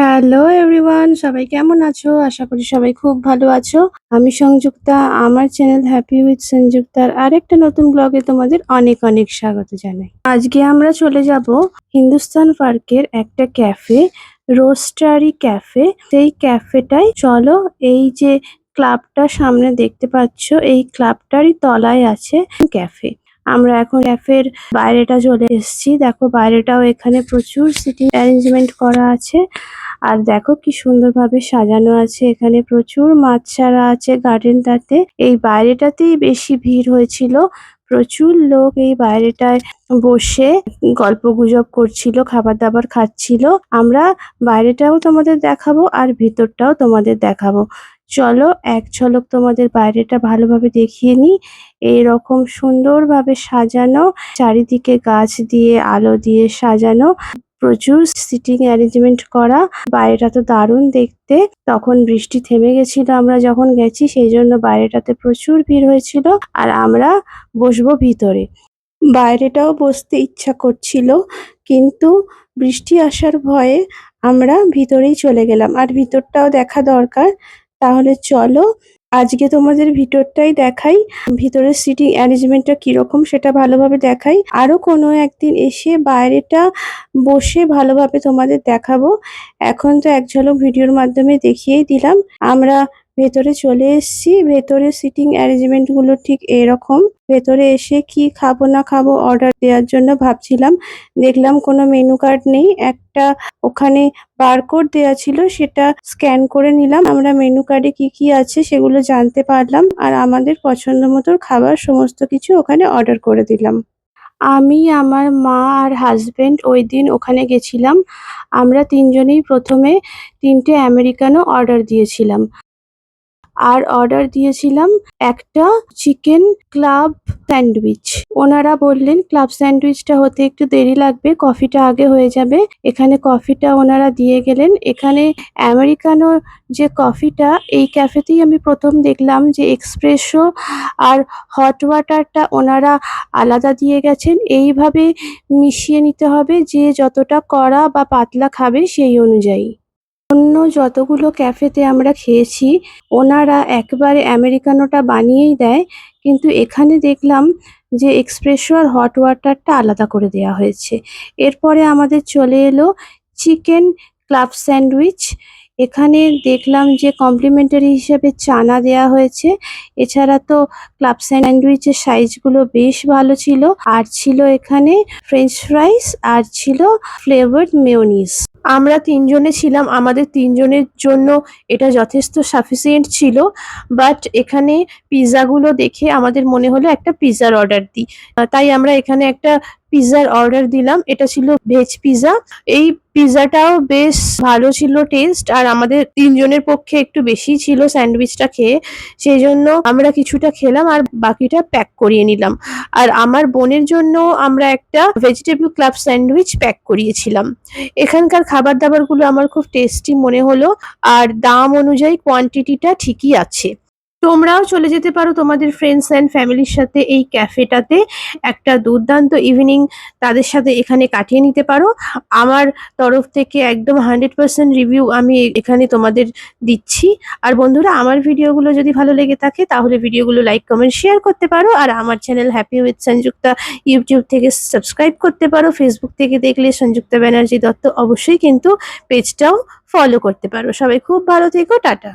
Hello everyone সবাই কেমন আছো? আশা করি সবাই খুব ভালো আছো। আমি সংযুক্তা, আমার চ্যানেল হ্যাপি উইথ সংযুক্তার আরেকটা নতুন ব্লগে তোমাদের অনেক অনেক স্বাগত জানাই। আজকে আমরা চলে যাব হিন্দুস্তান পার্কের একটা ক্যাফে রোস্টারি ক্যাফে সেই ক্যাফেটাই চলো, এই যে ক্লাবটা সামনে দেখতে পাচ্ছ, এই ক্লাবটারই তলায় আছে ক্যাফে আমরা এখন ক্যাফের বাইরেটা চলে এসেছি। দেখো বাইরেটাও এখানে প্রচুর সিটিং অ্যারেঞ্জমেন্ট করা আছে। আর দেখো কি সুন্দরভাবে সাজানো আছে এখানে। প্রচুর মাছ ছাড়া আছে গার্ডেনটাতে এই বাইরেটাতেই বেশি ভিড় হয়েছিল। প্রচুর লোক এই বাইরেটায় বসে গল্প গুজব করছিল খাবার দাবার খাচ্ছিল। আমরা বাইরেটাও তোমাদের দেখাবো আর ভিতরটাও তোমাদের দেখাবো। চলো, এক ঝলক তোমাদের বাইরেটা ভালোভাবে দেখিয়ে নিই। এইরকম সুন্দরভাবে সাজানো, চারিদিকে গাছ দিয়ে, আলো দিয়ে সাজানো, প্রচুর সিটিং অ্যারেঞ্জমেন্ট করা। বাইরেটা তো দারুণ দেখতে। তখন বৃষ্টি থেমে গেছিল আমরা যখন গেছি, সেই জন্য বাইরেটাতে প্রচুর ভিড় হয়েছিল আর আমরা বসবো ভিতরে। বাইরেটাও বসতে ইচ্ছা করছিল, কিন্তু বৃষ্টি আসার ভয়ে আমরা ভিতরেই চলে গেলাম। আর ভিতরটাও দেখা দরকার তাহলে চলো আজকে তোমাদের ভিতরটাই দেখাই, ভিতরের সিটিং অ্যারেঞ্জমেন্টটা কীরকম সেটা ভালোভাবে দেখাই। আরও কোনো একদিন এসে বাইরেটা বসে ভালোভাবে তোমাদের দেখাবো। এখন তো এক ঝলক ভিডিওর মাধ্যমে দেখিয়েই দিলাম। আমরা ভেতরে চলে এসেছি ভেতরে সিটিং অ্যারেঞ্জমেন্টগুলো ঠিক এরকম। ভেতরে এসে কি খাব না খাব অর্ডার দেওয়ার জন্য ভাবছিলাম। দেখলাম কোনো মেনু কার্ড নেই, একটা ওখানে বারকোড দেওয়া ছিল সেটা স্ক্যান করে নিলাম। আমরা মেনু কার্ডে কি কি আছে সেগুলো জানতে পারলাম আর আমাদের পছন্দ মতো খাবার সমস্ত কিছু ওখানে অর্ডার করে দিলাম। আমি, আমার মা আর হাজব্যান্ড ওই দিন ওখানে গেছিলাম। আমরা তিনজনেই প্রথমে তিনটে আমেরিকানো অর্ডার দিয়েছিলাম। আর অর্ডার দিয়েছিলাম একটা চিকেন ক্লাব স্যান্ডউইচ ওনারা বললেন ক্লাব স্যান্ডউইচটা হতে একটু দেরি লাগবে কফিটা আগে হয়ে যাবে। এখানে কফিটা ওনারা দিয়ে গেলেন। এখানে আমেরিকানো যে কফিটা এই ক্যাফেতেই আমি প্রথম দেখলাম যে এক্সপ্রেসো আর হট ওয়াটারটা ওনারা আলাদা দিয়ে গেছেন। এইভাবে মিশিয়ে নিতে হবে যে যতটা কড়া বা পাতলা খাবে সেই অনুযায়ী। অন্য যতগুলো ক্যাফেতে আমরা খেয়েছি, ওনারা একবারে আমেরিকানোটা বানিয়েই দেয়, কিন্তু এখানে দেখলাম যে এক্সপ্রেসো আর হট ওয়াটারটা আলাদা করে দেওয়া হয়েছে। এরপরে আমাদের চলে এলো চিকেন ক্লাব স্যান্ডউইচ। এখানে দেখলাম যে কমপ্লিমেন্টারি হিসেবে চানা দেয়া হয়েছে। এছাড়া তো ক্লাব স্যান্ডউইচের সাইজগুলো বেশ ভালো ছিল। আর ছিল এখানে ফ্রেঞ্চ ফ্রাইস, আর ছিল ফ্লেভার্ড মেয়োনিজ। আমরা তিনজনে ছিলাম, আমাদের তিনজনের জন্য এটা যথেষ্ট সাফিসিয়েন্ট ছিল। বাট এখানে পিৎজাগুলো দেখে আমাদের মনে হলো একটা পিৎজার অর্ডার দিই। তাই আমরা এখানে একটা পিৎজার অর্ডার দিলাম। এটা ছিল ভেজ পিৎজা এই পিৎজাটাও বেশ ভালো ছিল টেস্ট আর আমাদের তিনজনের পক্ষে একটু বেশি ছিল স্যান্ডউইচটা খেয়ে। সেই জন্য আমরা কিছুটা খেলাম, আর বাকিটা প্যাক করিয়ে নিলাম। আর আমার বোনের জন্য আমরা একটা ভেজিটেবল ক্লাব স্যান্ডউইচ প্যাক করিয়েছিলাম। এখানকার খাবার দাবারগুলো আমার খুব টেস্টি মনে হলো। আর দাম অনুযায়ী কোয়ান্টিটিটা ঠিকই আছে। তোমরাও চলে যেতে পারো তোমাদের ফ্রেন্ডস অ্যান্ড ফ্যামিলির সাথে এই ক্যাফেটাতে একটা দুর্দান্ত ইভিনিং তাদের সাথে এখানে কাটিয়ে নিতে পারো। আমার তরফ থেকে একদম হান্ড্রেড পার্সেন্ট রিভিউ আমি এখানে তোমাদের দিচ্ছি। আর বন্ধুরা, আমার ভিডিওগুলো যদি ভালো লেগে থাকে, তাহলে ভিডিওগুলো লাইক কমেন্ট শেয়ার করতে পারো। আর আমার channel happy with Sanjukta YouTube থেকে সাবস্ক্রাইব করতে পারো। ফেসবুক থেকে দেখলে সংযুক্তা ব্যানার্জি দত্ত অবশ্যই কিন্তু পেজটাও ফলো করতে পারো। সবাই খুব ভালো থেকো, টাটা।